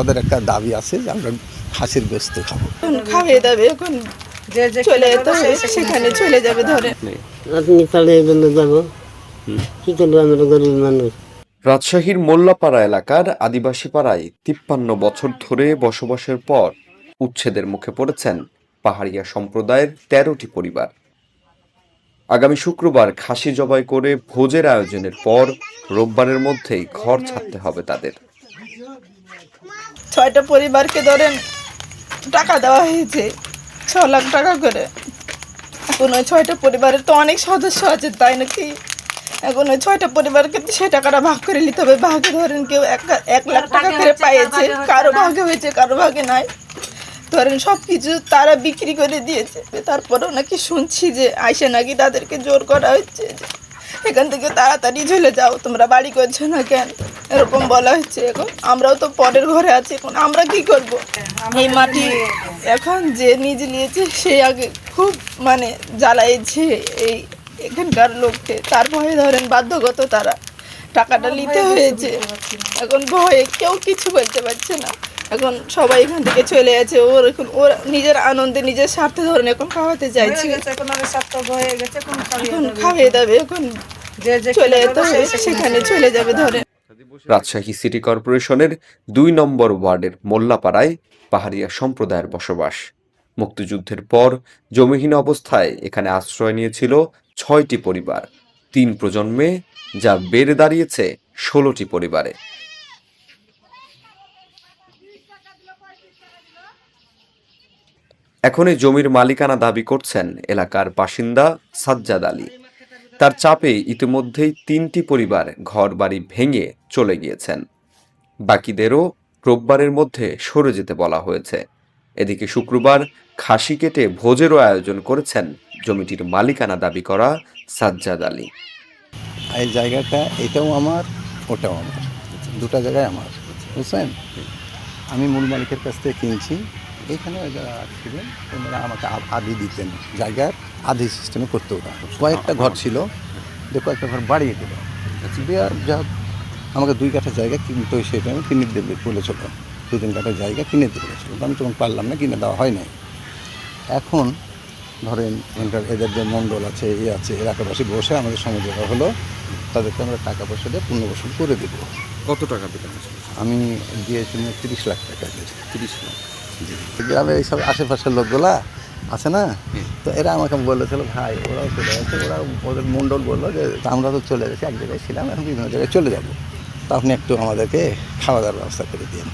ওদের একটা দাবি আছে যে আমরা খাসির গোস্ত খাব। খাওয়াই দাবে এখন চলে যেতে সেখানে চলে যাবে ধরে। আপনি? তাহলে এই যাব। কি করব আমরা গরিব মানুষ? রাজশাহীর মোল্লাপাড়া এলাকার আদিবাসী পাড়ায় তিপ্পান্ন বছর ধরে বসবাসের পর উচ্ছেদের মুখে পড়েছেন পাহাড়িয়া সম্প্রদায়ের তেরোটি পরিবার। আগামী শুক্রবার খাসি জবাই করে ভোজের আয়োজনের পর রোববারের মধ্যেই ঘর ছাড়তে হবে তাদের। ছয়টা পরিবারকে ধরেন টাকা দেওয়া হয়েছে ছ লাখ টাকা করে। এখন ওই ছয়টা পরিবারের তো অনেক সদস্য আছে তাই নাকি? এখন ওই ছয়টা পরিবারকে সেই টাকাটা ভাগ করে নিতে হবে। ভাগে ধরেন কেউ এক এক লাখ টাকা করে পাইয়েছে। কারও ভাগে হয়েছে কারও ভাগে নাই। ধরেন সব কিছু তারা বিক্রি করে দিয়েছে। তারপরেও নাকি শুনছি যে আইসে নাকি তাদেরকে জোর করা হচ্ছে যে এখান থেকে তাড়াতাড়ি চলে যাও তোমরা বাড়ি করছ না কেন? এরকম বলা হচ্ছে এখন আমরাও তো পরের ঘরে আছি এখন আমরা কি করব? এই মাটি। এখন যে নিজে নিয়েছে সে আগে খুব মানে জ্বালাইছে এই এখানকার লোককে। তার ভয়ে ধরেন বাধ্যগত তারা। টাকাটা নিতে হয়েছে। এখন ভয়ে কেউ কিছু বলতে পারছে না। এখন সবাই এখান থেকে চলে যাচ্ছে ওর এখন ওর নিজের আনন্দে নিজের স্বার্থে ধরেন এখন খাওয়াতে চাইছে। এখন খাওয়াই দাবে এখন চলে যেতে হবে সেখানে চলে যাবে ধরে। রাজশাহী সিটি কর্পোরেশনের দুই নম্বর ওয়ার্ডের মোল্লাপাড়ায় পাহাড়িয়া সম্প্রদায়ের বসবাস। মুক্তিযুদ্ধের পর জমিহীন অবস্থায় এখানে আশ্রয় নিয়েছিল ছয়টি পরিবার। তিন প্রজন্মে যা বেড়ে দাঁড়িয়েছে ষোলোটি পরিবারে। এখন এই জমির মালিকানা দাবি করছেন এলাকার বাসিন্দা সাজ্জাদ আলী। তার চাপে ইতিমধ্যেই তিনটি পরিবার ঘর বাড়ি ভেঙে চলে গিয়েছেন। বাকিদেরও রোববারের মধ্যে সরে যেতে বলা হয়েছে। এদিকে শুক্রবার খাসি কেটে ভোজেরও আয়োজন করেছেন জমিটির মালিকানা দাবি করা সাজ্জাদ আলী। এই জায়গাটা এটাও আমার, ওটাও আমার। দুটা জায়গায় আমার, বুঝছেন? আমি মূল মালিকের কাছ থেকে কিনছি। এখানে যারা ছিলেন ওনারা আমাকে আ- আধি দিতেন জায়গার আধি সিস্টেমে করতে ওরা কয়েকটা ঘর ছিল যে কয়েকটা ঘর বাড়িয়ে দিল। দেওয়ার যা আমাকে দুই কাঠা জায়গা কিনতে সেটা আমি কিনে দেবে বলেছিল দু তিন কাঠা জায়গা কিনে দিতে বলেছিল আমি তখন পারলাম না কিনে দেওয়া হয় নাই। এখন ধরেন এখানকার এদের যে মণ্ডল আছে এ আছে এলাকাবাসী বসে আমাদের সমঝোতা হলো তাদেরকে আমরা টাকা পয়সা দিয়ে পুনর্বসন করে দেবো। কত টাকা দিলেন আমি দিয়েছি তিরিশ লাখ টাকা। দিয়েছি তিরিশ লাখ। গ্রামে এইসব আশেপাশের লোকগুলা আছে না? তো এরা আমাকে বলেছিল ভাই ওরাও চলে গেছে ওরা ওদের মণ্ডল বলল যে আমরা তো চলে গেছি এক জায়গায় ছিলাম এখন বিভিন্ন জায়গায় চলে যাব। তো আপনি একটু আমাদেরকে খাওয়া দাওয়ার ব্যবস্থা করে দিন